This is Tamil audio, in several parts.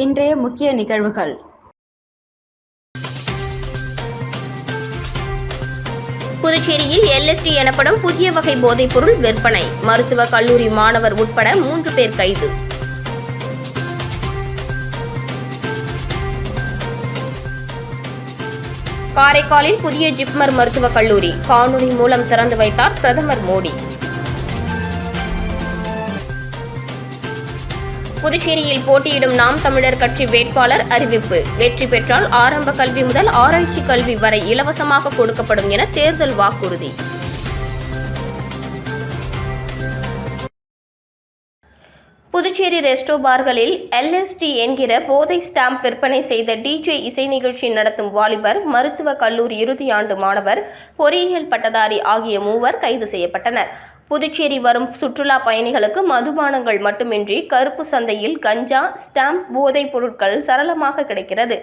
இன்றைய முக்கிய நிகழ்வுகள். புதுச்சேரியில் எல்எஸ்டி எனப்படும் புதிய வகை போதைப்பொருள் விற்பனை. மருத்துவக் கல்லூரி மாணவர் உட்பட மூன்று பேர் கைது. காரைக்காலில் புதிய ஜிப்மர் மருத்துவக் கல்லூரி. காணொலி மூலம் திறந்து வைத்தார் பிரதமர் மோடி. புதுச்சேரியில் போட்டியிடும் நாம் தமிழர் கட்சி வேட்பாளர் அறிவிப்பு. வெற்றி பெற்றால் ஆரம்ப கல்வி முதல் ஆராய்ச்சி கல்வி வரை இலவசமாக கொடுக்கப்படும் என தேர்தல் வாக்குறுதி. புதுச்சேரி ரெஸ்டோ பார்களில் எல்எஸ்டி என்கிற போதை ஸ்டாம்ப் விற்பனை செய்த டிஜே இசை நிகழ்ச்சி நடத்தும் வாலிபர் மருத்துவக் கல்லூரி இறுதியாண்டு மாணவர் பொறியியல் பட்டதாரி ஆகிய மூவர் கைது செய்யப்பட்டனர். புதுச்சேரி வரும் சுற்றுலா பயணிகளுக்கு மதுபானங்கள் மட்டுமின்றி கருப்பு சந்தையில் கஞ்சா ஸ்டாம்ப் போதைப் பொருட்கள் சரளமாக கிடைக்கிறது.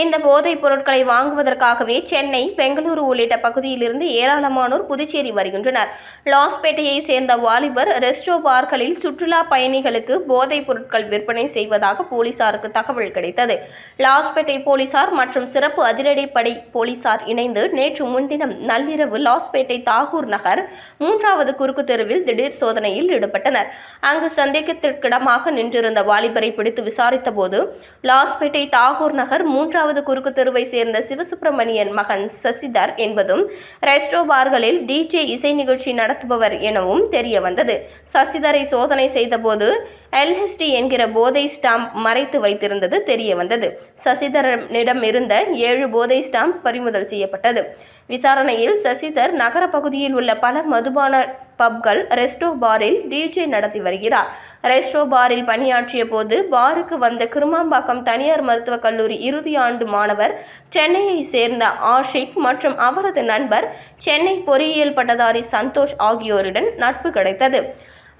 இந்த போதைப் பொருட்களை வாங்குவதற்காகவே சென்னை பெங்களூரு உள்ளிட்ட பகுதியிலிருந்து ஏராளமானோர் புதுச்சேரி வருகின்றனர். லாஸ்பேட்டையை சேர்ந்த வாலிபர் ரெஸ்டோ பார்களில் சுற்றுலா பயணிகளுக்கு போதைப் பொருட்கள் விற்பனை செய்வதாக போலீசாருக்கு தகவல் கிடைத்தது. லாஸ்பேட்டை போலீசார் மற்றும் சிறப்பு அதிரடிப்படை போலீசார் இணைந்து நேற்று முன்தினம் நள்ளிரவு லாஸ்பேட்டை தாகூர் நகர் மூன்றாவது குறுக்கு தெருவில் திடீர் சோதனையில் ஈடுபட்டனர். அங்கு சந்தேகத்திற்கிடமாக நின்றிருந்த வாலிபரை பிடித்து விசாரித்தபோது லாஸ்பேட்டை தாகூர் நகர் மூன்றாவது குறுக்கு தெருவை சேர்ந்த சிவசுப்பிரமணியன் மகன் சசிதர் என்பதும் ரெஸ்டோ பார்களில் டிஜே இசை நிகழ்ச்சி நடத்துபவர் எனவும் தெரிய வந்தது. சசிதரை சோதனை செய்தபோது எல்ஹெச்டி என்கிற போதை ஸ்டாம்ப் மறைத்து வைத்திருந்தது தெரிய வந்தது. சசிதரனிடம் இருந்த ஏழு போதை ஸ்டாம்ப் பறிமுதல் செய்யப்பட்டது. விசாரணையில் சசிதர் நகர பகுதியில் உள்ள பல மதுபான பப்கள் ரெஸ்டோ பாரில் டிஜே நடத்தி வருகிறார். ரெஸ்டோ பாரில் பணியாற்றிய போது பாருக்கு வந்த கிருமாம்பாக்கம் தனியார் மருத்துவக் கல்லூரி இறுதி ஆண்டு மாணவர் சென்னையை சேர்ந்த ஆஷிக் மற்றும் அவரது நண்பர் சென்னை பொறியியல் பட்டதாரி சந்தோஷ் ஆகியோருடன் நட்பு கிடைத்தது.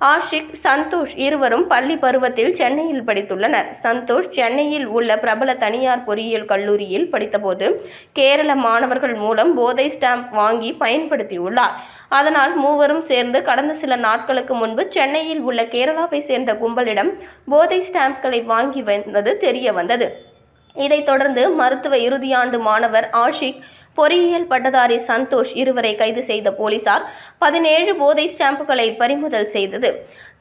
ஆஷிக் சந்தோஷ் இருவரும் பள்ளி பருவத்தில் சென்னையில் படித்துள்ளனர். சந்தோஷ் சென்னையில் உள்ள பிரபல தனியார் பொறியியல் கல்லூரியில் படித்தபோது கேரள மாணவர்கள் மூலம் போதை ஸ்டாம்ப் வாங்கி பயன்படுத்தியுள்ளார். அதனால் மூவரும் சேர்ந்து கடந்த சில நாட்களுக்கு முன்பு சென்னையில் உள்ள கேரளாவை சேர்ந்த கும்பலிடம் போதை ஸ்டாம்ப்களை வாங்கி வந்தது தெரிய வந்தது இதைத் தொடர்ந்து மருத்துவ இறுதியாண்டு மாணவர் ஆஷிக் பொறியியல் பட்டதாரி சந்தோஷ் இருவரை கைது செய்த போலீசார் பதினேழு போதை ஸ்டாம்புகளை பறிமுதல் செய்தது.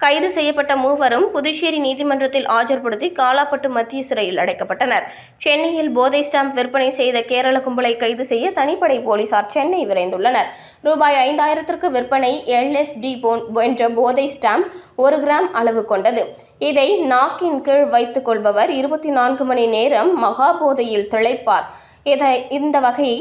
கைது செய்யப்பட்ட மூவரும் புதுச்சேரி நீதிமன்றத்தில் ஆஜர்படுத்தி காலாப்பட்டு மத்திய சிறையில் அடைக்கப்பட்டனர். சென்னையில் போதை ஸ்டாம்ப் விற்பனை செய்த கேரள கும்பலை கைது செய்ய தனிப்படை போலீசார் சென்னை விரைந்துள்ளனர். ரூபாய் ஐந்தாயிரத்திற்கு விற்பனை எல்எஸ்டி என்ற போதை ஸ்டாம்ப் ஒரு கிராம் அளவு கொண்டது. இதை நாக்கின் கீழ் வைத்துக் கொள்பவர் இருபத்தி நான்கு மணி நேரம் மகா போதையில் திளைப்பார். இதை இந்த வகை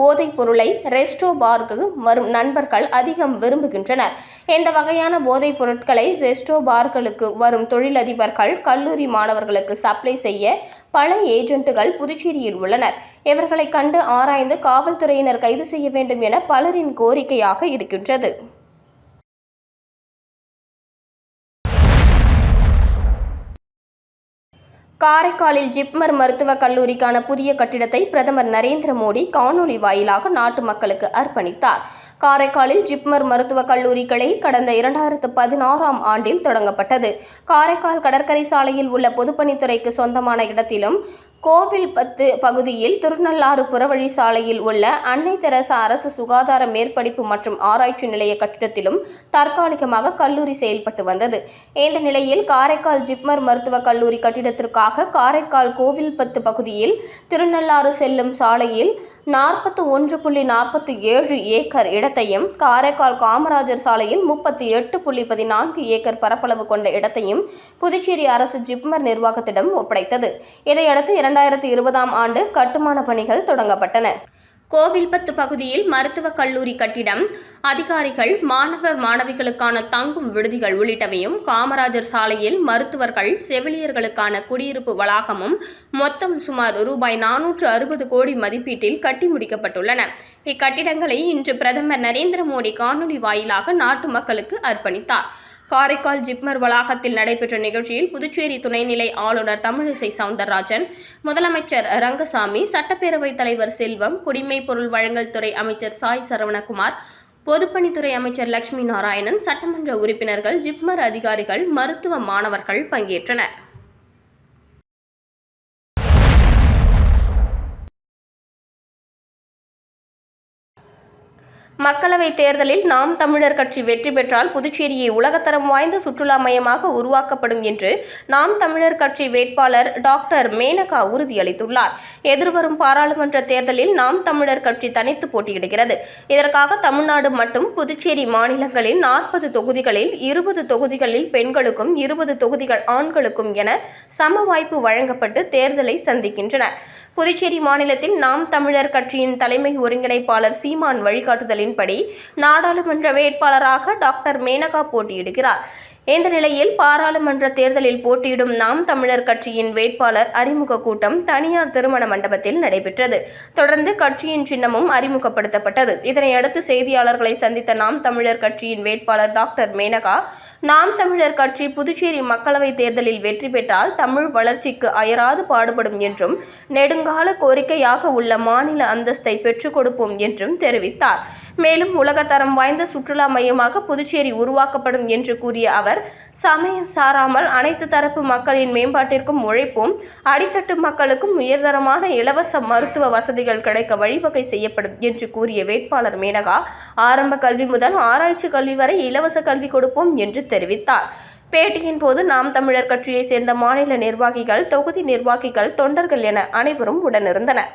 போதைப் பொருளை ரெஸ்டோ பார்க்கு வரும் நண்பர்கள் அதிகம் விரும்புகின்றனர். இந்த வகையான போதைப் பொருட்களை ரெஸ்டோ பார்களுக்கு வரும் தொழிலதிபர்கள் கல்லூரி மாணவர்களுக்கு சப்ளை செய்ய பல ஏஜென்ட்டுகள் புதுச்சேரியில் உள்ளனர். இவர்களை கண்டு ஆராய்ந்து காவல்துறையினர் கைது செய்ய வேண்டும் என பலரின் கோரிக்கையாக இருக்கின்றது. காரைக்காலில் ஜிப்மர் மருத்துவக் கல்லூரிக்கான புதிய கட்டிடத்தை பிரதமர் நரேந்திர மோடி காணொலி வாயிலாக நாட்டு மக்களுக்கு அர்ப்பணித்தார். காரைக்காலில் ஜிப்மர் மருத்துவக் கல்லூரி கிளை கடந்த இரண்டாயிரத்து பதினாறாம் ஆண்டில் தொடங்கப்பட்டது. காரைக்கால் கடற்கரை சாலையில் உள்ள பொதுப்பணித்துறைக்கு சொந்தமான இடத்திலும் கோவில் பத்து பகுதியில் திருநள்ளாறு புறவழி சாலையில் உள்ள அன்னை தெரசா அரசு சுகாதார மேற்படிப்பு மற்றும் ஆராய்ச்சி நிலைய கட்டிடத்திலும் தற்காலிகமாக கல்லூரி செயல்பட்டு வந்தது. இந்த நிலையில் காரைக்கால் ஜிப்மர் மருத்துவக் கல்லூரி கட்டிடத்திற்காக காரைக்கால் கோவில்பத்து பகுதியில் திருநள்ளாறு செல்லும் சாலையில் நாற்பத்து ஒன்று புள்ளி நாற்பத்தி ஏழு ஏக்கர் இடத்தையும் காரைக்கால் காமராஜர் சாலையில் முப்பத்தி எட்டு புள்ளி பதினான்கு ஏக்கர் பரப்பளவு கொண்ட இடத்தையும் புதுச்சேரி அரசு ஜிப்மர் நிர்வாகத்திடம் ஒப்படைத்தது. இதையடுத்து இரண்டாயிரத்தி இருபதாம் ஆண்டு கட்டுமான பணிகள் தொடங்கப்பட்டன. கோவில்பத்து பகுதியில் மருத்துவக் கல்லூரி கட்டிடம் அதிகாரிகள் மாணவ மாணவிகளுக்கான தங்கும் விடுதிகள் உள்ளிட்டவையும் காமராஜர் சாலையில் மருத்துவர்கள் செவிலியர்களுக்கான குடியிருப்பு வளாகமும் மொத்தம் சுமார் ரூபாய் நானூற்று அறுபது கோடி மதிப்பீட்டில் கட்டி முடிக்கப்பட்டுள்ளன. இக்கட்டிடங்களை இன்று பிரதமர் நரேந்திர மோடி காணொலி வாயிலாக நாட்டு மக்களுக்கு அர்ப்பணித்தார். காரைக்கால் ஜிப்மர் வளாகத்தில் நடைபெற்ற நிகழ்ச்சியில் புதுச்சேரி துணைநிலை ஆளுநர் தமிழிசை சவுந்தரராஜன் முதலமைச்சர் ரங்கசாமி சட்டப்பேரவைத் தலைவர் செல்வம் குடிமைப் பொருள் வழங்கல் துறை அமைச்சர் சாய் சரவணகுமார் பொதுப்பணித்துறை அமைச்சர் லட்சுமி நாராயணன் சட்டமன்ற உறுப்பினர்கள் ஜிப்மர் அதிகாரிகள் மருத்துவ மாணவர்கள் பங்கேற்றனர். மக்களவைத் தேர்தலில் நாம் தமிழர் கட்சி வெற்றி பெற்றால் புதுச்சேரியை உலகத்தரம் வாய்ந்த சுற்றுலா மையமாக உருவாக்கப்படும் என்று நாம் தமிழர் கட்சி வேட்பாளர் டாக்டர் மேனகா உறுதியளித்துள்ளார். எதிர்வரும் பாராளுமன்ற தேர்தலில் நாம் தமிழர் கட்சி தனித்து போட்டியிடுகிறது. இதற்காக தமிழ்நாடு மற்றும் புதுச்சேரி மாநிலங்களின் நாற்பது தொகுதிகளில் இருபது தொகுதிகளில் பெண்களுக்கும் இருபது தொகுதிகள் ஆண்களுக்கும் என சம வாய்ப்பு வழங்கப்பட்டு தேர்தலை சந்திக்கின்றன. புதுச்சேரி மாநிலத்தில் நாம் தமிழர் கட்சியின் தலைமை ஒருங்கிணைப்பாளர் சீமான் வழிகாட்டுதலின்படி நாடாளுமன்ற வேட்பாளராக டாக்டர் மேனகா போட்டியிடுகிறார். இந்த நிலையில் பாராளுமன்ற தேர்தலில் போட்டியிடும் நாம் தமிழர் கட்சியின் வேட்பாளர் அறிமுக கூட்டம் தனியார் திருமண மண்டபத்தில் நடைபெற்றது. தொடர்ந்து கட்சியின் சின்னமும் அறிமுகப்படுத்தப்பட்டது. இதனையடுத்து செய்தியாளர்களை சந்தித்த நாம் தமிழர் கட்சியின் வேட்பாளர் டாக்டர் மேனகா நாம் தமிழர் கட்சி புதுச்சேரி மக்களவைத் தேர்தலில் வெற்றி பெற்றால் தமிழ் வளர்ச்சிக்கு அயராது பாடுபடும் என்றும் நெடுங்கால கோரிக்கையாக உள்ள மாநில அந்தஸ்தை பெற்றுக் கொடுப்போம் என்றும் தெரிவித்தார். மேலும் உலகத்தரம் வாய்ந்த சுற்றுலா மையமாக புதுச்சேரி உருவாக்கப்படும் என்று கூறிய அவர் சமயம் சாராமல் அனைத்து தரப்பு மக்களின் மேம்பாட்டிற்கும் உழைப்பும் அடித்தட்டு மக்களுக்கும் உயர்தரமான இலவச மருத்துவ வசதிகள் கிடைக்க வழிவகை செய்யப்படும் என்று கூறிய வேட்பாளர் மேனகா ஆரம்ப கல்வி முதல் ஆராய்ச்சி கல்வி வரை இலவச கல்வி கொடுப்போம் என்று தெரிவித்தார். பேட்டியின் போது நாம் தமிழர் கட்சியைச் சேர்ந்த மாநில நிர்வாகிகள் தொகுதி நிர்வாகிகள் தொண்டர்கள் என அனைவரும் உடனிருந்தனர்.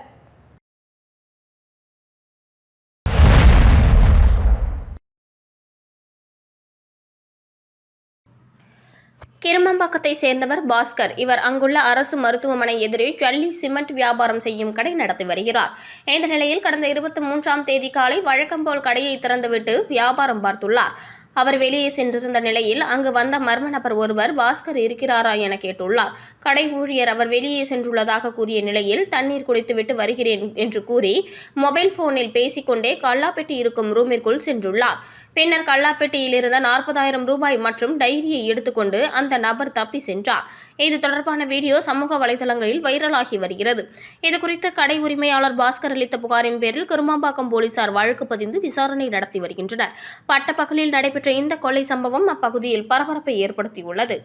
கிருமம்பாக்கத்தை சேர்ந்தவர் பாஸ்கர். இவர் அங்குள்ள அரசு மருத்துவமனை எதிரே ஜல்லி சிமெண்ட் வியாபாரம் செய்யும் கடை நடத்தி வருகிறார். இந்த நிலையில் கடந்த இருபத்தி மூன்றாம் தேதி காலை வழக்கம்போல் கடையை திறந்துவிட்டு வியாபாரம் பார்த்துள்ளார். அவர் வெளியே சென்றிருந்த நிலையில் அங்கு வந்த மர்ம நபர் ஒருவர் பாஸ்கர் இருக்கிறாரா என கேட்டுள்ளார். கடை ஊழியர் அவர் வெளியே சென்றுள்ளதாக கூறிய நிலையில் தண்ணீர் குடித்துவிட்டு வருகிறேன் என்று கூறி மொபைல் போனில் பேசிக்கொண்டே கல்லாப்பெட்டி இருக்கும் ரூமிற்குள் சென்றுள்ளார். பின்னர் கல்லாப்பேட்டையில் இருந்த நாற்பதாயிரம் ரூபாய் மற்றும் டைரியை எடுத்துக்கொண்டு அந்த நபர் தப்பி சென்றார். இது தொடர்பான வீடியோ சமூக வலைதளங்களில் வைரலாகி வருகிறது. இதுகுறித்து கடை உரிமையாளர் பாஸ்கர் அளித்த புகாரின் பேரில் கிருமாம்பாக்கம் போலீசார் வழக்கு பதிந்து விசாரணை நடத்தி வருகின்றனர். பட்டப்பகலில் நடைபெற்ற இந்த கொலை சம்பவம் அப்பகுதியில் பரபரப்பை ஏற்படுத்தியுள்ளது.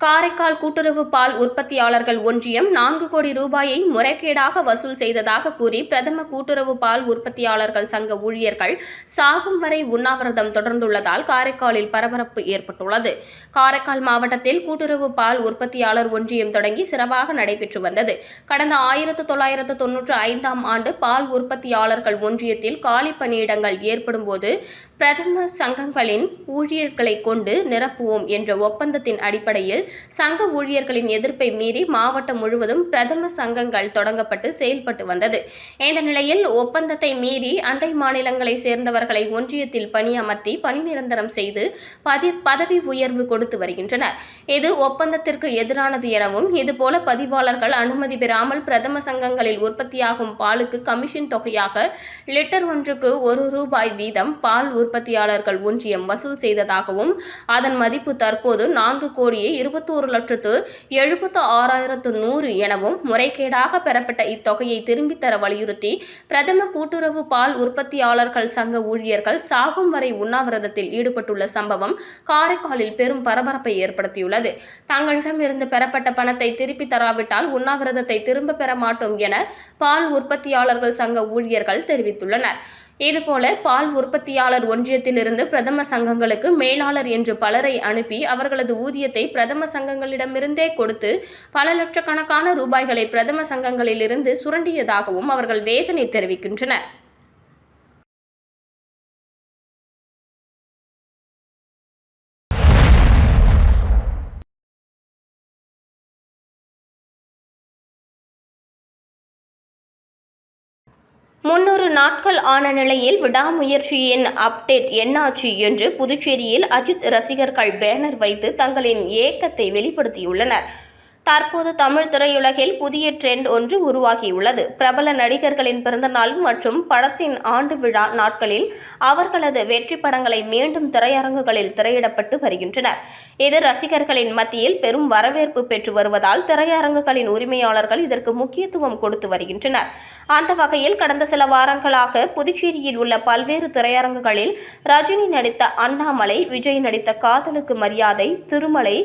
காரைக்கால் கூட்டுறவு பால் உற்பத்தியாளர்கள் ஒன்றியம் நான்கு கோடி ரூபாயை முறைகேடாக வசூல் செய்ததாக கூறி பிரதம கூட்டுறவு பால் உற்பத்தியாளர்கள் சங்க ஊழியர்கள் சாகும் வரை உண்ணாவிரதம் தொடர்ந்துள்ளதால் காரைக்காலில் பரபரப்பு ஏற்பட்டுள்ளது. காரைக்கால் மாவட்டத்தில் கூட்டுறவு பால் உற்பத்தியாளர் ஒன்றியம் தொடங்கி சிறப்பாக நடைபெற்று வந்தது. கடந்த ஆயிரத்து தொள்ளாயிரத்து தொன்னூற்று ஐந்தாம் ஆண்டு பால் உற்பத்தியாளர்கள் ஒன்றியத்தில் காலி பணியிடங்கள் ஏற்படும் போது பிரதம சங்கங்களின் ஊழியர்களை கொண்டு நிரப்புவோம் என்ற ஒப்பந்தத்தின் அடிப்படையில் சங்க ஊழியர்களின் எதிர்ப்பை மீறி மாவட்டம் முழுவதும் பிரதம சங்கங்கள் தொடங்கப்பட்டு செயல்பட்டு வந்தது. இந்த நிலையில் ஒப்பந்தத்தை மீறி அண்டை மாநிலங்களை சேர்ந்தவர்களை ஒன்றியத்தில் பணியமர்த்தி பணி நிரந்தரம் செய்து பதி பதவி உயர்வு கொடுத்து வருகின்றனர். இது ஒப்பந்தத்திற்கு எதிரானது எனவும் இதுபோல பதிவாளர்கள் அனுமதி பெறாமல் பிரதம சங்கங்களில் உற்பத்தியாகும் பாலுக்கு கமிஷன் தொகையாக லிட்டர் ஒன்றுக்கு ஒரு ரூபாய் வீதம் பால் உற்பத்தியாளர்கள் ஒன்றியம் வசூல் செய்ததாகவும் அதன் மதிப்பு தற்போது நான்கு கோடியே இருபத்தோரு லட்சத்து எழுபத்து ஆறாயிரத்து நூறு எனவும் முறைகேடாக பெறப்பட்ட இத்தொகையை திரும்பித் தர வலியுறுத்தி பிரதம கூட்டுறவு பால் உற்பத்தியாளர்கள் சங்க ஊழியர்கள் சாகும் வரை உண்ணாவிரதத்தில் ஈடுபட்டுள்ள சம்பவம் காரைக்காலில் பெரும் பரபரப்பை ஏற்படுத்தியுள்ளது. தங்களிடமிருந்து பெறப்பட்ட பணத்தை திருப்பித் தராவிட்டால் உண்ணாவிரதத்தை திரும்ப பெற மாட்டோம் என பால் உற்பத்தியாளர்கள் சங்க ஊழியர்கள் தெரிவித்துள்ளனர். இதுபோல பால் உற்பத்தியாளர் ஒன்றியத்திலிருந்து பிரதம சங்கங்களுக்கு மேலாளர் என்று பலரை அனுப்பி அவர்களது ஊதியத்தை பிரதம சங்கங்களிடமிருந்தே கொடுத்து பல லட்சக்கணக்கான ரூபாய்களை பிரதம சங்கங்களிலிருந்து சுரண்டியதாகவும் அவர்கள் வேதனை தெரிவிக்கின்றனர். முன்னூறு நாட்கள் ஆன நிலையில் விடாமுயற்சியின் அப்டேட் என்னாச்சு என்று புதுச்சேரியில் அஜித் ரசிகர்கள் பேனர் வைத்து தங்களின் ஏக்கத்தை வெளிப்படுத்தியுள்ளனர். தற்போது தமிழ் திரையுலகில் புதிய ட்ரெண்ட் ஒன்று உருவாகியுள்ளது. பிரபல நடிகர்களின் பிறந்தநாள் மற்றும் படத்தின் ஆண்டு விழா நாட்களில் அவர்களது வெற்றி படங்களை மீண்டும் திரையரங்குகளில் திரையிடப்பட்டு வருகின்றனர். இது ரசிகர்களின் மத்தியில் பெரும் வரவேற்பு பெற்று வருவதால் திரையரங்குகளின் உரிமையாளர்கள் இதற்கு முக்கியத்துவம் கொடுத்து வருகின்றனர். அந்த வகையில் கடந்த சில வாரங்களாக புதுச்சேரியில் உள்ள பல்வேறு திரையரங்குகளில் ரஜினி நடித்த அண்ணாமலை விஜய் நடித்த காதலுக்கு மரியாதை திருமலை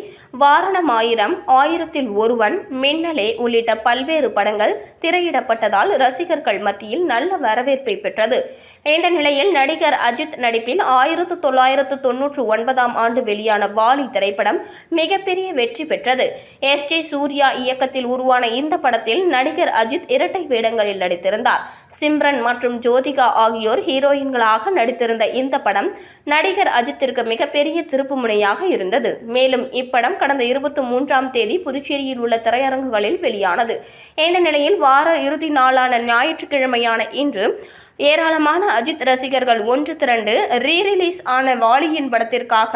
வாரணம் ஆயிரம் ஆயிரத்தில் ஒருவன் மின்னலே உள்ளிட்ட பல்வேறு படங்கள் திரையிடப்பட்டதால் ரசிகர்கள் மத்தியில் நல்ல வரவேற்பை பெற்றது. இந்த நிலையில் நடிகர் அஜித் நடிப்பில் ஆயிரத்து தொள்ளாயிரத்து தொன்னூற்று ஒன்பதாம் ஆண்டு வெளியான வாலி திரைப்படம் மிகப்பெரிய வெற்றி பெற்றது. எஸ். ஜே. சூர்யா இயக்கத்தில் உருவான இந்த படத்தில் நடிகர் அஜித் இரட்டை வேடங்களில் நடித்திருந்தார். சிம்ரன் மற்றும் ஜோதிகா ஆகியோர் ஹீரோயின்களாக நடித்திருந்த இந்த படம் நடிகர் அஜித்திற்கு மிகப்பெரிய திருப்புமுனையாக இருந்தது. மேலும் இப்படம் கடந்த இருபத்தி மூன்றாம் தேதி புதுச்சேரியில் உள்ள திரையரங்குகளில் வெளியானது. இந்த நிலையில் வார இறுதி நாளான ஞாயிற்றுக்கிழமையான இன்று ஏராளமான அஜித் ரசிகர்கள் ஒன்று திரண்டு ரீரிலீஸ் ஆன வாலியின் படத்திற்காக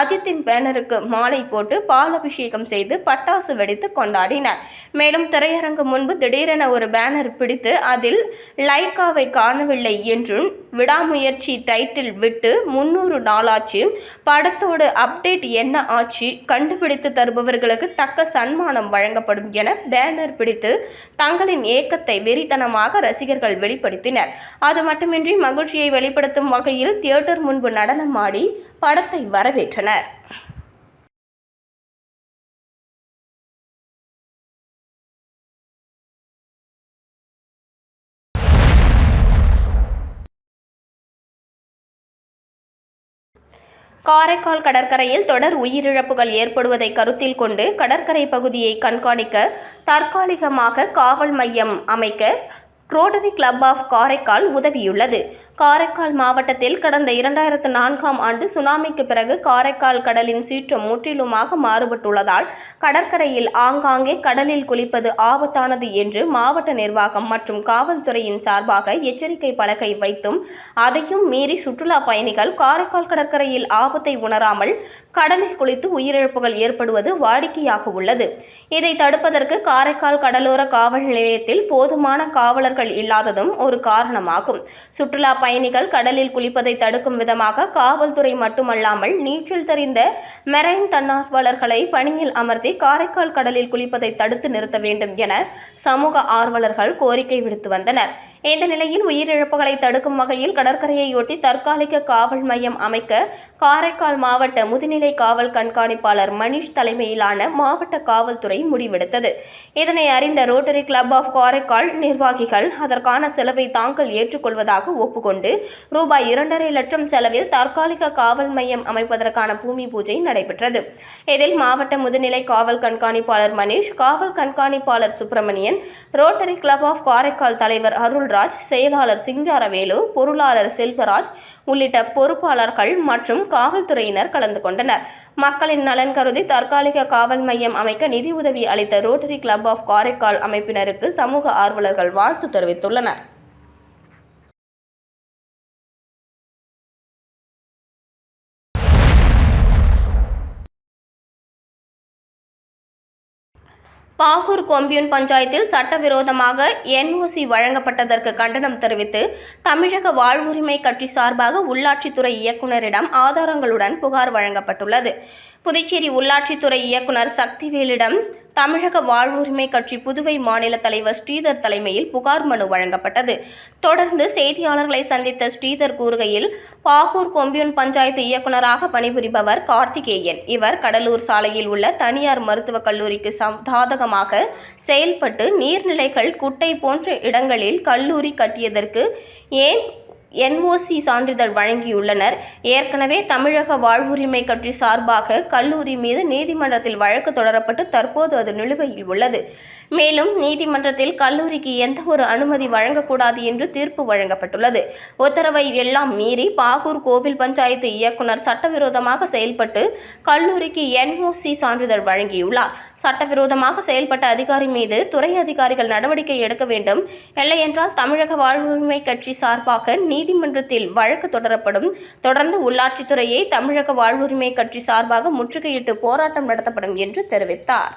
அஜித்தின் பேனருக்கு மாலை போட்டு பால் அபிஷேகம் செய்து பட்டாசு வெடித்து கொண்டாடினர். மேலும் திரையரங்கு முன்பு திடீரென ஒரு பேனர் பிடித்து அதில் லைக்காவை காணவில்லை என்றும் விடாமுயற்சி டைட்டில் விட்டு முன்னூறு நாளாச்சு படத்தோடு அப்டேட் என்ன ஆச்சு கண்டுபிடித்து தருபவர்களுக்கு தக்க சன்மானம் வழங்கப்படும் என பேனர் பிடித்து தங்களின் ஏக்கத்தை வெறித்தனமாக ரசிகர்கள் வெளிப்படுத்தினர். அது மட்டுமின்றி மகிழ்ச்சியை வெளிப்படுத்தும் வகையில் தியேட்டர் முன்பு நடனம் ஆடி படத்தை வரவேற்றனர். காரைக்கால் கடற்கரையில் தொடர் உயிரிழப்புகள் ஏற்படுவதை கருத்தில் கொண்டு கடற்கரை பகுதியை கண்காணிக்க தற்காலிகமாக காவல் மையம் அமைக்க ரோட்டரி கிளப் ஆஃப் காரைக்கால் உதவியுள்ளது. காரைக்கால் மாவட்டத்தில் கடந்த இரண்டாயிரத்து நான்காம் ஆண்டு சுனாமிக்கு பிறகு காரைக்கால் கடலின் சீற்றம் முற்றிலுமாக மாறுபட்டுள்ளதால் கடற்கரையில் ஆங்காங்கே கடலில் குளிப்பது ஆபத்தானது என்று மாவட்ட நிர்வாகம் மற்றும் காவல்துறையின் சார்பாக எச்சரிக்கை பலகை வைத்தும் அதையும் மீறி சுற்றுலா பயணிகள் காரைக்கால் கடற்கரையில் ஆபத்தை உணராமல் கடலில் குளித்து உயிரிழப்புகள் ஏற்படுவது வாடிக்கையாக உள்ளது. இதை தடுப்பதற்கு காரைக்கால் கடலோர காவல் நிலையத்தில் போதுமான காவலர்கள் இல்லாததும் ஒரு காரணமாகும். சுற்றுலா பயணிகள் கடலில் குளிப்பதை தடுக்கும் விதமாக காவல்துறை மட்டுமல்லாமல் நீச்சல் தெரிந்த மெரைன் தன்னார்வலர்களை பணியில் அமர்த்தி காரைக்கால் கடலில் குளிப்பதை தடுத்து நிறுத்த வேண்டும் என சமூக ஆர்வலர்கள் கோரிக்கை விடுத்து வந்தனர். இந்த நிலையில் உயிரிழப்புகளை தடுக்கும் வகையில் கடற்கரையையொட்டி தற்காலிக காவல் மையம் அமைக்க காரைக்கால் மாவட்ட முதுநிலை காவல் கண்காணிப்பாளர் மணிஷ் தலைமையிலான மாவட்ட காவல்துறை முடிவெடுத்தது. இதனை அறிந்த ரோட்டரி கிளப் ஆஃப் காரைக்கால் நிர்வாகிகள் அதற்கான செலவை தாங்கள் ஏற்றுக்கொள்வதாக ஒப்புக்கொண்டு ரூபாய் இரண்டரை லட்சம் செலவில் தற்காலிக காவல் மையம் அமைப்பதற்கான பூமி பூஜை நடைபெற்றது. இதில் மாவட்ட முதுநிலை காவல் கண்காணிப்பாளர் மணிஷ் காவல் கண்காணிப்பாளர் Subramanian Rotary Club of Karaikal தலைவர் அருள் மோகன்ராஜ் செயலாளர் சிங்காரவேலு பொருளாளர் செல்வராஜ் உள்ளிட்ட பொறுப்பாளர்கள் மற்றும் காவல்துறையினர் கலந்து கொண்டனர். மக்களின் நலன் கருதி தற்காலிக காவல் மையம் அமைக்க நிதி உதவி அளித்த ரோட்டரி கிளப் ஆஃப் காரைக்கால் அமைப்பினருக்கு சமூக ஆர்வலர்கள் வாழ்த்து தெரிவித்துள்ளனர். பாகூர் கொம்பியூன் பஞ்சாயத்தில் சட்டவிரோதமாக என்ஓசி வழங்கப்பட்டதற்கு கண்டனம் தெரிவித்து தமிழக வாழ்வுரிமை கட்சி சார்பாக உள்ளாட்சித்துறை இயக்குநரிடம் ஆதாரங்களுடன் புகார் வழங்கப்பட்டுள்ளது. புதுச்சேரி உள்ளாட்சித்துறை இயக்குனர் சக்திவேலிடம் தமிழக வாழ்வுரிமை கட்சி புதுவை மாநில தலைவர் ஸ்ரீதர் தலைமையில் புகார் மனு வழங்கப்பட்டது. தொடர்ந்து செய்தியாளர்களை சந்தித்த ஸ்ரீதர் கூறுகையில் பாகூர் கொம்பியூன் பஞ்சாயத்து இயக்குநராக பணிபுரிபவர் கார்த்திகேயன். இவர் கடலூர் சாலையில் உள்ள தனியார் மருத்துவக் கல்லூரிக்கு சாதகமாக செயல்பட்டு நீர்நிலைகள் குட்டை போன்ற இடங்களில் கல்லூரி கட்டியதற்கு ஏன் என்ஓசி சான்றிதழ் வழங்கியுள்ளனர். ஏற்கனவே தமிழக வாழ்வுரிமை கட்சி சார்பாக கல்லூரி மீது நீதிமன்றத்தில் வழக்கு தொடரப்பட்டு தற்போது அது நிலுவையில் உள்ளது. மேலும் நீதிமன்றத்தில் கல்லூரிக்கு எந்த ஒரு அனுமதி வழங்கக்கூடாது என்று தீர்ப்பு வழங்கப்பட்டுள்ளது. உத்தரவை எல்லாம் மீறி பாகூர் கோவில் பஞ்சாயத்து இயக்குனர் சட்டவிரோதமாக செயல்பட்டு கல்லூரிக்கு என்ஓசி சான்றிதழ் வழங்கியுள்ளார். சட்டவிரோதமாக செயல்பட்ட அதிகாரி மீது துறை அதிகாரிகள் நடவடிக்கை எடுக்க வேண்டும். இல்லையென்றால் தமிழக வாழ்வுரிமை கட்சி சார்பாக நீதிமன்றத்தில் வழக்கு தொடரப்படும். தொடர்ந்து உள்ளாட்சித்துறையை தமிழக வாழ்வுரிமை கட்சி சார்பாக முற்றுகையிட்டு போராட்டம் நடத்தப்படும் என்று தெரிவித்தார்.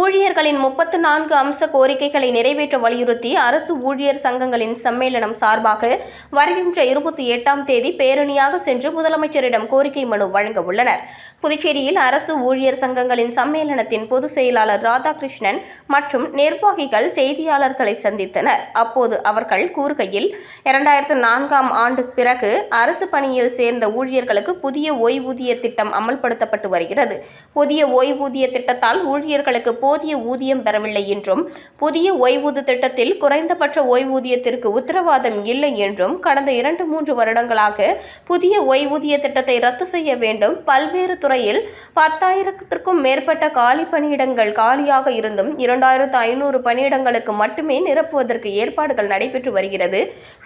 ஊழியர்களின் முப்பத்து நான்கு அம்ச கோரிக்கைகளை நிறைவேற்ற வலியுறுத்தி அரசு ஊழியர் சங்கங்களின் சம்மேளனம் சார்பாக வருகின்ற இருபத்தி எட்டாம் தேதி பேரணியாக சென்று முதலமைச்சரிடம் கோரிக்கை மனு வழங்க உள்ளனர். புதுச்சேரியில் அரசு ஊழியர் சங்கங்களின் சம்மேளனத்தின் பொதுச் செயலாளர் ராதாகிருஷ்ணன் மற்றும் நிர்வாகிகள் செய்தியாளர்களை சந்தித்தனர். அப்போது அவர்கள் கூறுகையில் இரண்டாயிரத்து நான்காம் ஆண்டு பிறகு அரசு பணியில் சேர்ந்த ஊழியர்களுக்கு புதிய ஓய்வூதிய திட்டம் அமல்படுத்தப்பட்டு வருகிறது. புதிய ஓய்வூதிய திட்டத்தால் ஊழியர்களுக்கு போதிய ஊதியம் பெறவில்லை என்றும் புதிய ஓய்வூதிய திட்டத்தில் குறைந்தபட்ச ஓய்வூதியத்திற்கு உத்தரவாதம் இல்லை என்றும் கடந்த இரண்டு மூன்று வருடங்களாக புதிய ஓய்வூதிய திட்டத்தை ரத்து செய்ய வேண்டும் பல்வேறு துறை துறையில் பத்தாயிரத்திற்கும் மேற்பட்ட காலி பணியிடங்கள் காலியாக இருந்தும் இரண்டாயிரத்து ஐநூறு பணியிடங்களுக்கு மட்டுமே நிரப்புவதற்கு ஏற்பாடுகள் நடைபெற்று வருகிறது.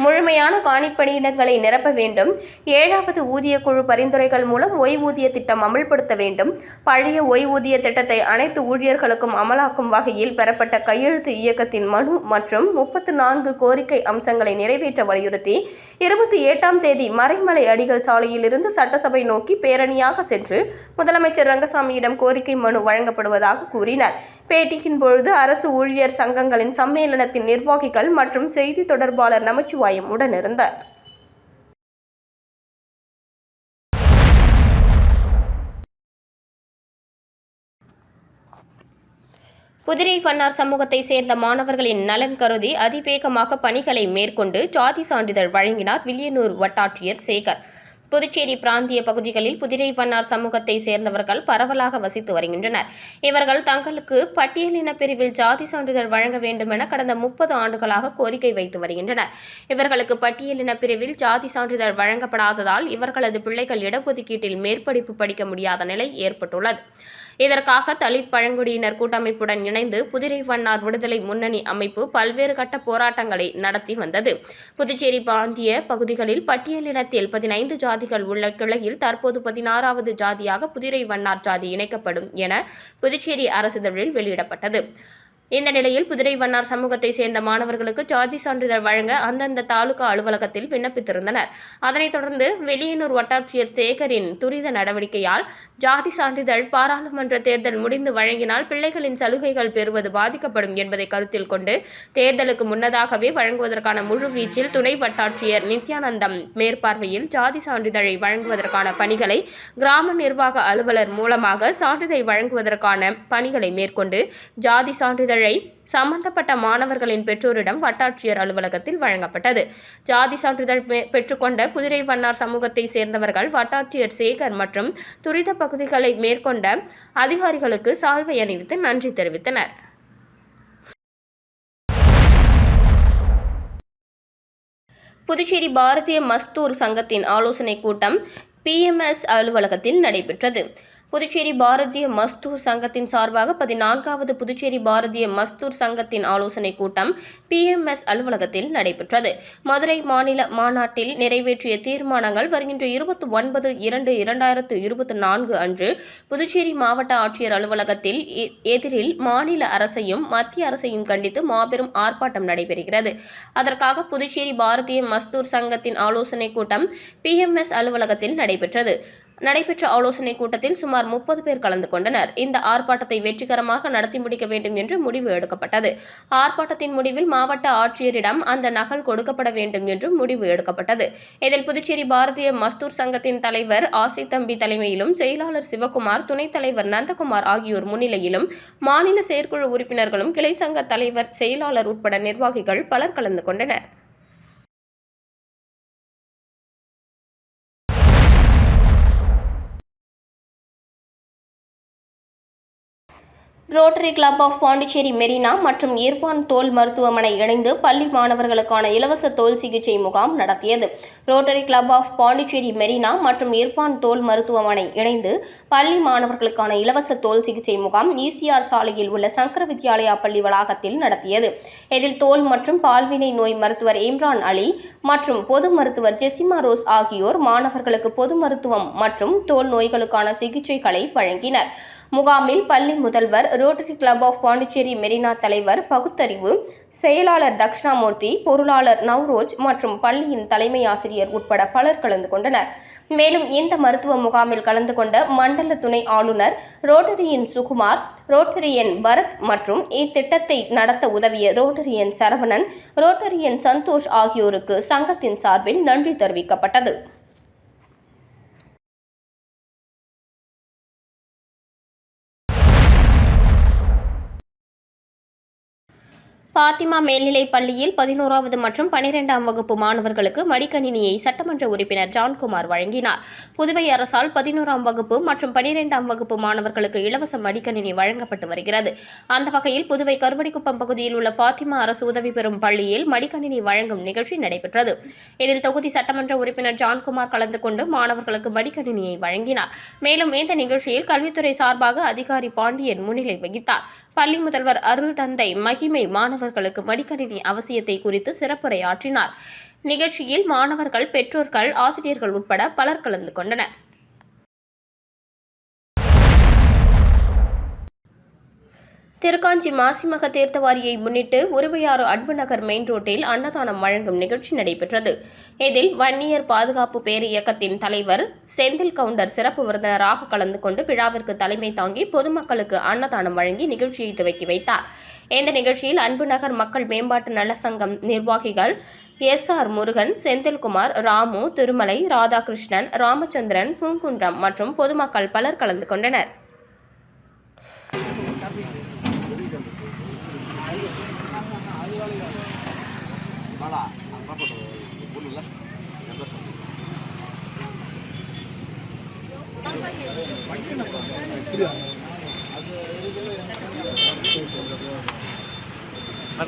முழுமையான காணி பணியிடங்களை நிரப்ப வேண்டும். ஏழாவது ஊதிய குழு பரிந்துரைகள் மூலம் ஓய்வூதிய திட்டம் அமல்படுத்த வேண்டும். பழைய ஓய்வூதிய திட்டத்தை அனைத்து ஊழியர்களுக்கும் அமலாக்கும் வகையில் பெறப்பட்ட கையெழுத்து இயக்கத்தின் மனு மற்றும் முப்பத்து நான்கு கோரிக்கை அம்சங்களை நிறைவேற்ற வலியுறுத்தி இருபத்தி எட்டாம் தேதி மறைமலை அடிகள் சாலையிலிருந்து சட்டசபை நோக்கி பேரணியாக சென்று முதலமைச்சர் ரங்கசாமியிடம் கோரிக்கை மனு வழங்கப்படுவதாக கூறினார். பேட்டியின் பொழுது அரசு ஊழியர் சங்கங்களின் சம்மேளனத்தின் நிர்வாகிகள் மற்றும் செய்தி தொடர்பாளர் நமச்சிவாயம் உடனிருந்தார். குதிரை ஃபன்னார் சமூகத்தை சேர்ந்த மாணவர்களின் நலன் கருதி அதிவேகமாக பணிகளை மேற்கொண்டு சாதி சான்றிதழ் வழங்கினார் வில்லியனூர் வட்டாட்சியர் சேகர். புதுச்சேரி பிராந்திய பகுதிகளில் புதிரை வண்ணார் சமூகத்தை சேர்ந்தவர்கள் பரவலாக வசித்து வருகின்றனர். இவர்கள் தங்களுக்கு பட்டியலின பிரிவில் ஜாதி சான்றிதழ் வழங்க வேண்டும் என கடந்த முப்பது ஆண்டுகளாக கோரிக்கை வைத்து வருகின்றனர். இவர்களுக்கு பட்டியலின பிரிவில் ஜாதி சான்றிதழ் வழங்கப்படாததால் இவர்களது பிள்ளைகள் இடஒதுக்கீட்டில் மேற்படிப்பு படிக்க முடியாத நிலை ஏற்பட்டுள்ளது. இதற்காக தலித் பழங்குடியினர் கூட்டமைப்புடன் இணைந்து புதிரை வண்ணார் விடுதலை முன்னணி அமைப்பு பல்வேறு கட்ட போராட்டங்களை நடத்தி வந்தது. புதுச்சேரி பிராந்திய பகுதிகளில் பட்டியலினத்தில் பதினைந்து ஜாதிகள் உள்ள கிளையில் தற்போது பதினாறாவது ஜாதியாக புதிரை வண்ணார் ஜாதி இணைக்கப்படும் என புதுச்சேரி அரசிதழில் வெளியிடப்பட்டது. இந்த நிலையில் புதுரை வண்ணார் சமூகத்தை சேர்ந்த மாணவர்களுக்கு ஜாதி சான்றிதழ் வழங்க அந்தந்த தாலுகா அலுவலகத்தில் விண்ணப்பித்திருந்தனர். அதனைத் தொடர்ந்து வெளியனூர் வட்டாட்சியர் சேகரின் துரித நடவடிக்கையால் ஜாதி சான்றிதழ் பாராளுமன்ற தேர்தல் முடிந்து வழங்கினால் பிள்ளைகளின் சலுகைகள் பெறுவது பாதிக்கப்படும் என்பதை கருத்தில் கொண்டு தேர்தலுக்கு முன்னதாகவே வழங்குவதற்கான முழு வீச்சில் துணை வட்டாட்சியர் நித்யானந்தம் மேற்பார்வையில் ஜாதி சான்றிதழை வழங்குவதற்கான பணிகளை கிராம நிர்வாக அலுவலர் மூலமாக சான்றிதழ் வழங்குவதற்கான பணிகளை மேற்கொண்டு ஜாதி சான்றிதழ் சான்றிதழை சம்பந்தப்பட்ட மாணவர்களின் பெற்றோரிடம் வட்டாட்சியர் அலுவலகத்தில் வழங்கப்பட்டது. ஜாதி சான்றிதழ் பெற்றுக்கொண்ட குதிரை வண்ணார் சமூகத்தை சேர்ந்தவர்கள் வட்டாட்சியர் சேகர் மற்றும் துரித பகுதிகளை மேற்கொண்ட அதிகாரிகளுக்கு சால்வை அணிவித்து நன்றி தெரிவித்தனர். புதுச்சேரி பாரதிய மஸ்தூர் சங்கத்தின் ஆலோசனைக் கூட்டம் பிஎம்எஸ் அலுவலகத்தில் நடைபெற்றது. புதுச்சேரி பாரதிய மஸ்தூர் சங்கத்தின் சார்பாக பதினான்காவது புதுச்சேரி பாரதிய மஸ்தூர் சங்கத்தின் ஆலோசனைக் கூட்டம் பிஎம்எஸ் அலுவலகத்தில் நடைபெற்றது. மதுரை மாநில மாநாட்டில் நிறைவேற்றிய தீர்மானங்கள் வருகின்ற இருபத்தி ஒன்பது இரண்டு இரண்டாயிரத்து இருபத்தி நான்கு அன்று புதுச்சேரி மாவட்ட ஆட்சியர் அலுவலகத்தில் எதிரில் மாநில அரசையும் மத்திய அரசையும் கண்டித்து மாபெரும் ஆர்ப்பாட்டம் நடைபெறுகிறது. அதற்காக புதுச்சேரி பாரதிய மஸ்தூர் சங்கத்தின் ஆலோசனைக் கூட்டம் பிஎம்எஸ் அலுவலகத்தில் நடைபெற்றது. நடைபெற்ற ஆலோசனைக் கூட்டத்தில் சுமார் முப்பது பேர் கலந்து கொண்டனர். இந்த ஆர்ப்பாட்டத்தை வெற்றிகரமாக நடத்தி முடிக்க வேண்டும் என்று முடிவு எடுக்கப்பட்டது. ஆர்ப்பாட்டத்தின் முடிவில் மாவட்ட ஆட்சியரிடம் அந்த நகல் கொடுக்கப்பட வேண்டும் என்றும் முடிவு எடுக்கப்பட்டது. இதில் புதுச்சேரி பாரதிய மஸ்தூர் சங்கத்தின் தலைவர் ஆசி தம்பி தலைமையிலும் செயலாளர் சிவகுமார் துணைத் தலைவர் நந்தகுமார் ஆகியோர் முன்னிலையிலும் மாநில செயற்குழு உறுப்பினர்களும் கிளை சங்க தலைவர் செயலாளர் உட்பட நிர்வாகிகள் பலர் கலந்து கொண்டனர். Rotary Club of Pondicherry Marina மற்றும் இர்பான் தோல் மருத்துவமனை இணைந்து பள்ளி மாணவர்களுக்கான இலவச தோல் சிகிச்சை முகாம் நடத்தியது. Rotary Club of Pondicherry Marina மற்றும் இர்பான் தோல் மருத்துவமனை இணைந்து பள்ளி மாணவர்களுக்கான இலவச தோல் சிகிச்சை முகாம் இசிஆர் சாலையில் உள்ள சங்கர வித்யாலயா பள்ளி வளாகத்தில் நடத்தியது. இதில் தோல் மற்றும் பால்வினை நோய் மருத்துவர் இம்ரான் அலி மற்றும் பொது மருத்துவர் ஜெசிமா ரோஸ் ஆகியோர் மாணவர்களுக்கு பொது மருத்துவம் மற்றும் தோல் நோய்களுக்கான சிகிச்சைகளை வழங்கினர். முகாமில் பள்ளி முதல்வர் Rotary Club of Pondicherry Marina தலைவர் பகுத்தறிவு செயலாளர் தக்ஷணாமூர்த்தி பொருளாளர் நவ்ரோஜ் மற்றும் பள்ளியின் தலைமை ஆசிரியர் உட்பட பலர் கலந்து கொண்டனர். மேலும் இந்த மருத்துவ முகாமில் கலந்து கொண்ட மண்டல துணை ஆளுநர் ரோட்டரியின் சுகுமார் ரோட்டரியன் பரத் மற்றும் இத்திட்டத்தை நடத்த உதவிய ரோட்டரியன் சரவணன் ரோட்டரியன் சந்தோஷ் ஆகியோருக்கு சங்கத்தின் சார்பில் நன்றி தெரிவிக்கப்பட்டது. பாத்திமா மேல்நிலைப் பள்ளியில் பதினோராவது மற்றும் பனிரெண்டாம் வகுப்பு மாணவர்களுக்கு மடிக்கணினியை சட்டமன்ற உறுப்பினர் ஜான்குமார் வழங்கினார். புதுவை அரசால் பதினோராம் வகுப்பு மற்றும் பனிரெண்டாம் வகுப்பு மாணவர்களுக்கு இலவச மடிக்கணினி வழங்கப்பட்டு வருகிறது. அந்த வகையில் புதுவை கருவடிக்குப்பம் பகுதியில் உள்ள பாத்திமா அரசு உதவி பெறும் பள்ளியில் மடிக்கணினி வழங்கும் நிகழ்ச்சி நடைபெற்றது. இதில் தொகுதி சட்டமன்ற உறுப்பினர் ஜான்குமார் கலந்து கொண்டு மாணவர்களுக்கு மடிக்கணினியை வழங்கினார். மேலும் இந்த நிகழ்ச்சியில் கல்வித்துறை சார்பாக அதிகாரி பாண்டியன் முன்னிலை வகித்தார். பள்ளி முதல்வர் அருள் தந்தை மகிமை மாணவர்களுக்கு மடிக்கணினி அவசியத்தை குறித்து சிறப்புரையாற்றினார். நிகழ்ச்சியில் மாணவர்கள் பெற்றோர்கள் ஆசிரியர்கள் உட்பட பலர் கலந்து கொண்டனர். திருக்காஞ்சி மாசிமக தீர்த்தவாரியை முன்னிட்டு உருவையாறு அன்பு நகர் மெயின் ரோட்டில் அன்னதானம் வழங்கும் நிகழ்ச்சி நடைபெற்றது. இதில் வன்னியர் பாதுகாப்பு பேர் இயக்கத்தின் தலைவர் செந்தில் கவுண்டர் சிறப்பு விருந்தினராக கலந்து கொண்டு விழாவிற்கு தலைமை தாங்கி பொதுமக்களுக்கு அன்னதானம் வழங்கி நிகழ்ச்சியை துவக்கி வைத்தார். இந்த நிகழ்ச்சியில் அன்பு நகர் மக்கள் மேம்பாட்டு நல சங்கம் நிர்வாகிகள் எஸ் ஆர் முருகன் செந்தில்குமார் ராமு திருமலை ராதாகிருஷ்ணன் ராமச்சந்திரன் பூங்குன்றம் மற்றும் பொதுமக்கள் பலர் கலந்து கொண்டனர். நான்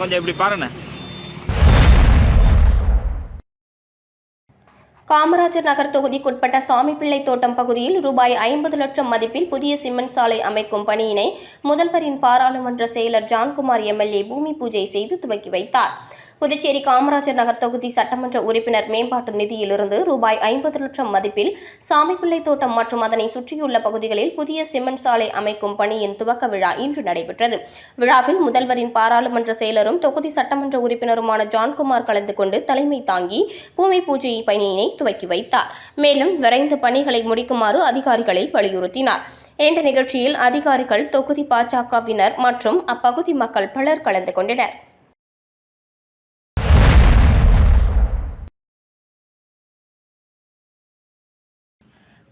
கொஞ்சம் இப்படி பாருண்ணே. காமராஜர் நகர் தொகுதிக்குட்பட்ட சாமிப்பிள்ளை தோட்டம் பகுதியில் ரூபாய் ஐம்பது லட்சம் மதிப்பில் புதிய சிமெண்ட் சாலை அமைக்கும் பணியினை முதல்வரின் பாராளுமன்ற செயலர் ஜான்குமார் எம்எல்ஏ பூமி பூஜை செய்து துவக்கி வைத்தார். புதுச்சேரி காமராஜர் நகர் தொகுதி சட்டமன்ற உறுப்பினர் மேம்பாட்டு நிதியிலிருந்து ரூபாய் ஐம்பது லட்சம் மதிப்பில் சாமிப்பிள்ளை தோட்டம் மற்றும் அதனை சுற்றியுள்ள பகுதிகளில் புதிய சிமெண்ட் சாலை அமைக்கும் பணியின் துவக்க விழா இன்று நடைபெற்றது. விழாவில் முதல்வரின் பாராளுமன்ற செயலரும் தொகுதி சட்டமன்ற உறுப்பினருமான ஜான்குமார் கலந்து கொண்டு தலைமை தாங்கி பூமி பூஜை பணியினை துவக்கி வைத்தார். மேலும் விரைந்து பணிகளை முடிக்குமாறு அதிகாரிகளை வலியுறுத்தினார். இந்த நிகழ்ச்சியில் அதிகாரிகள் தொகுதி பாஜகவினர் மற்றும் அப்பகுதி மக்கள் பலர் கலந்து கொண்டனர்.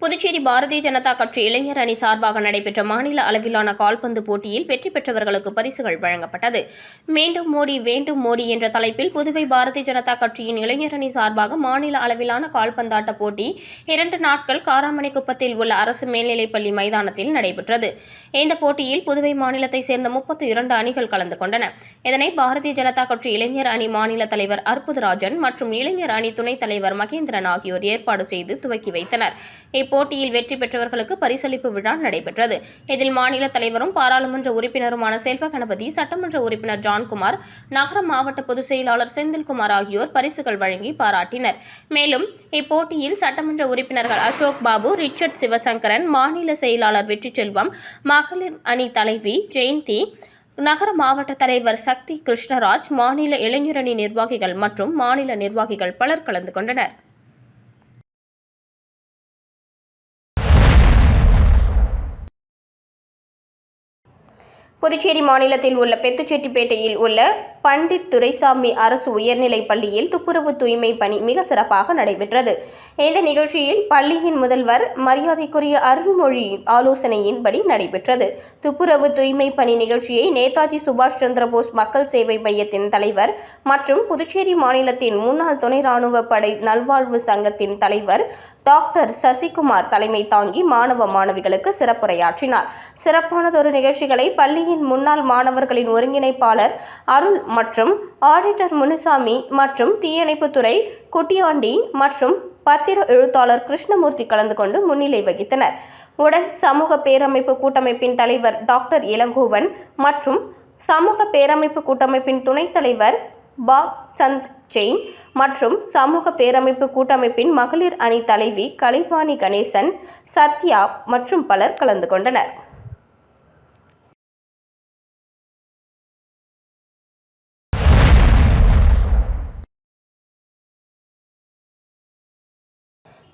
புதுச்சேரி பாரதிய ஜனதா கட்சி இளைஞர் அணி சார்பாக நடைபெற்ற மாநில அளவிலான கால்பந்து போட்டியில் வெற்றி பெற்றவர்களுக்கு பரிசுகள் வழங்கப்பட்டது. மீண்டும் மோடி வேண்டும் மோடி என்ற தலைப்பில் புதுவை பாரதிய ஜனதா கட்சியின் இளைஞர் அணி சார்பாக மாநில அளவிலான கால்பந்தாட்ட போட்டி இரண்டு நாட்கள் காராமணிக்குப்பத்தில் உள்ள அரசு மேல்நிலைப்பள்ளி மைதானத்தில் நடைபெற்றது. இந்த போட்டியில் புதுவை மாநிலத்தைச் சேர்ந்த முப்பத்தி இரண்டு அணிகள் கலந்து கொண்டன. இதனை பாரதிய ஜனதா கட்சி இளைஞர் அணி மாநில தலைவர் அற்புதராஜன் மற்றும் இளைஞர் அணி துணைத் தலைவர் மகேந்திரன் ஆகியோர் ஏற்பாடு செய்து துவக்கி வைத்தனர். இப்போட்டியில் வெற்றி பெற்றவர்களுக்கு பரிசளிப்பு விழா நடைபெற்றது. இதில் மாநில தலைவரும் பாராளுமன்ற உறுப்பினருமான செல்வ கணபதி சட்டமன்ற உறுப்பினர் ஜான்குமார் நகர மாவட்ட பொதுச் செயலாளர் செந்தில்குமார் ஆகியோர் பரிசுகள் வழங்கி பாராட்டினர். மேலும் இப்போட்டியில் சட்டமன்ற உறுப்பினர்கள் அசோக் பாபு ரிச்சர்ட் சிவசங்கரன் மாநில செயலாளர் வெற்றி செல்வம் மகளிர் அணி தலைவி ஜெயந்தி நகர மாவட்ட தலைவர் சக்தி கிருஷ்ணராஜ் மாநில இளைஞரணி நிர்வாகிகள் மற்றும் மாநில நிர்வாகிகள் பலர் கலந்து கொண்டனர். புதுச்சேரி மாநிலத்தில் உள்ள பெத்துச்செட்டிப்பேட்டையில் உள்ள பண்டிட் துரைசாமி அரசு உயர்நிலைப் பள்ளியில் துப்புரவு தூய்மை பணி மிக சிறப்பாக நடைபெற்றது. இந்த நிகழ்ச்சியில் பள்ளியின் முதல்வர் மரியாதைக்குரிய அருள்மொழி ஆலோசனையின்படி நடைபெற்றது. துப்புரவு தூய்மை பணி நிகழ்ச்சியை நேதாஜி சுபாஷ் சந்திரபோஸ் மக்கள் சேவை மையத்தின் தலைவர் மற்றும் புதுச்சேரி மாநிலத்தின் முன்னாள் துணை ராணுவ படை நல்வாழ்வு சங்கத்தின் தலைவர் டாக்டர் சசிகுமார் தலைமை தாங்கி மாணவ மாணவிகளுக்கு சிறப்புரையாற்றினார். சிறப்பானதொரு நிகழ்ச்சிகளை பள்ளியின் முன்னாள் மாணவர்களின் ஒருங்கிணைப்பாளர் அருள் மற்றும் ஆடிட்டர் முனுசாமி மற்றும் தீயணைப்புத்துறை குட்டியாண்டி மற்றும் பத்திர எழுத்தாளர் கிருஷ்ணமூர்த்தி கலந்து கொண்டு முன்னிலை வகித்தனர். உடன் சமூக பேரமைப்பு கூட்டமைப்பின் தலைவர் டாக்டர் இளங்கோவன் மற்றும் சமூக பேரமைப்பு கூட்டமைப்பின் துணைத் தலைவர் பாக் சந்த் செயின் மற்றும் சமூக பேரமைப்பு கூட்டமைப்பின் மகளிர் அணி தலைவி கலைவாணி கணேசன் சத்யா மற்றும் பலர் கலந்து கொண்டனர்.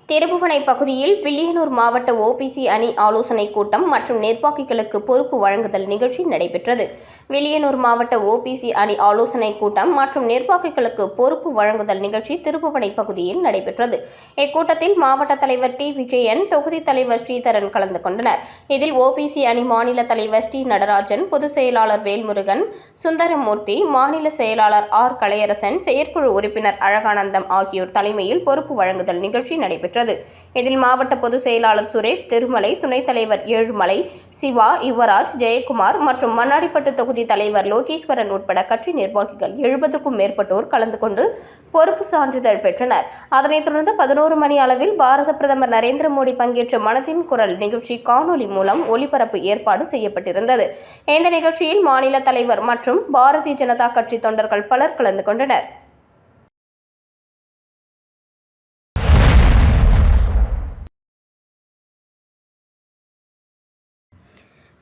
திருபுவனை பகுதியில் வில்லியனூர் மாவட்ட ஓபிசி அணி ஆலோசனைக் கூட்டம் மற்றும் நிர்வாகிகளுக்கு பொறுப்பு வழங்குதல் நிகழ்ச்சி நடைபெற்றது. வில்லியனூர் மாவட்ட ஓபிசி அணி ஆலோசனைக் கூட்டம் மற்றும் நிர்வாகிகளுக்கு பொறுப்பு வழங்குதல் நிகழ்ச்சி திருப்புவனை பகுதியில் நடைபெற்றது. இக்கூட்டத்தில் மாவட்ட தலைவர் டி. விஜயன் தொகுதி தலைவர் ஸ்ரீதரன் கலந்து கொண்டனர். இதில் ஓபிசி அணி மாநில தலைவர் ஸ்ரீ நடராஜன் பொதுச் செயலாளர் வேல்முருகன் சுந்தரமூர்த்தி மாநில செயலாளர் ஆர் கலையரசன் செயற்குழு உறுப்பினர் அழகானந்தம் ஆகியோர் தலைமையில் பொறுப்பு வழங்குதல் நிகழ்ச்சி நடைபெற்றது. இதில் மாவட்ட பொதுச் செயலாளர் சுரேஷ் திருமலை துணைத் தலைவர் ஏழுமலை சிவா யுவராஜ் ஜெயக்குமார் மற்றும் மண்ணாடிப்பட்டு தொகுதி தலைவர் லோகேஸ்வரன் உட்பட கட்சி நிர்வாகிகள் எழுபதுக்கும் மேற்பட்டோர் கலந்து கொண்டு பொறுப்பு சான்றிதழ் பெற்றனர். அதனைத் தொடர்ந்து பதினோரு மணி அளவில் பாரத பிரதமர் நரேந்திர மோடி பங்கேற்ற மனதின் குரல் நிகழ்ச்சி காணொலி மூலம் ஒளிபரப்பு ஏற்பாடு செய்யப்பட்டிருந்தது. இந்த நிகழ்ச்சியில் மாநில தலைவர் மற்றும் பாரதிய ஜனதா கட்சி தொண்டர்கள் பலர் கலந்து கொண்டனர்.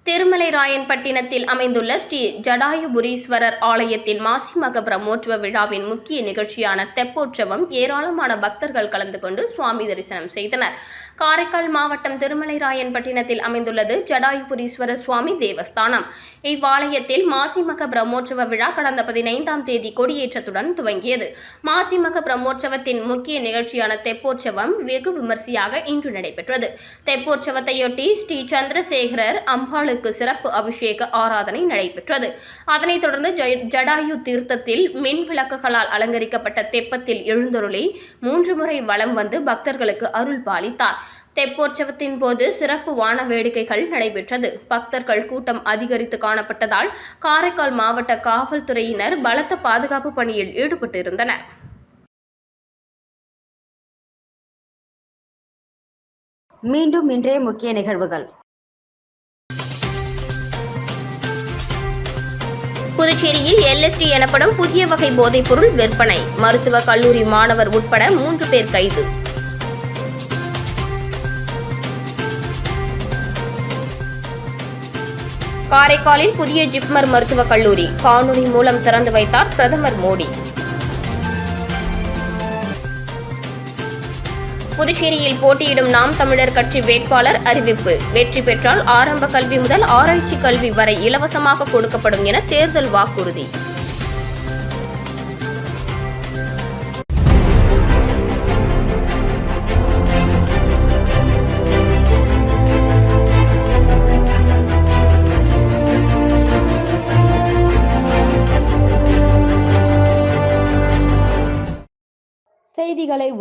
திருமலை ராயன்பட்டினத்தில் அமைந்துள்ள ஸ்ரீ ஜடாயுபுரீஸ்வரர் ஆலயத்தின் மாசிமக பிரம்மோற்சவ விழாவின் முக்கிய நிகழ்ச்சியான தெப்போற்சவம் ஏராளமான பக்தர்கள் கலந்து கொண்டு சுவாமி தரிசனம் செய்தனர். காரைக்கால் மாவட்டம் திருமலைராயன்பட்டினத்தில் அமைந்துள்ளது ஜடாயுபுரீஸ்வர சுவாமி தேவஸ்தானம். இவ்வாலயத்தில் மாசிமக பிரம்மோற்சவ விழா கடந்த பதினைந்தாம் தேதி கொடியேற்றத்துடன் துவங்கியது. மாசிமக பிரம்மோற்சவத்தின் முக்கிய நிகழ்ச்சியான தெப்போற்சவம் வெகு விமர்சையாக இன்று நடைபெற்றது. தெப்போற்சவத்தையொட்டி ஸ்ரீ சந்திரசேகரர் அம்பாளுக்கு சிறப்பு அபிஷேக ஆராதனை நடைபெற்றது. அதனைத் தொடர்ந்து ஜடாயு தீர்த்தத்தில் மின் விளக்குகளால் அலங்கரிக்கப்பட்ட தெப்பத்தில் எழுந்தருளி மூன்று முறை வலம் வந்து பக்தர்களுக்கு அருள் பாலித்தார் தெப்போற்சவத்தின் போது சிறப்பு வான வேடிக்கைகள் நடைபெற்றது. பக்தர்கள் கூட்டம் அதிகரித்து காணப்பட்டதால் காரைக்கால் மாவட்ட காவல்துறையினர் பலத்த பாதுகாப்பு பணியில் ஈடுபட்டிருந்தனர். மீண்டும் இன்றைய முக்கிய நிகழ்வுகள். புதுச்சேரியில் எல்எஸ்டி எனப்படும் புதிய வகை போதைப்பொருள் விற்பனை. மருத்துவக் கல்லூரி மாணவர் உட்பட மூன்று பேர் கைது. காரைக்காலில் புதிய ஜிப்மர் மருத்துவக் கல்லூரி காணொலி மூலம் திறந்து வைத்தார் பிரதமர் மோடி. புதுச்சேரியில் போட்டியிடும் நாம் தமிழர் கட்சி வேட்பாளர் அறிவிப்பு. வெற்றி பெற்றால் ஆரம்ப கல்வி முதல் ஆராய்ச்சி கல்வி வரை இலவசமாக கொடுக்கப்படும் என தேர்தல் வாக்குறுதி.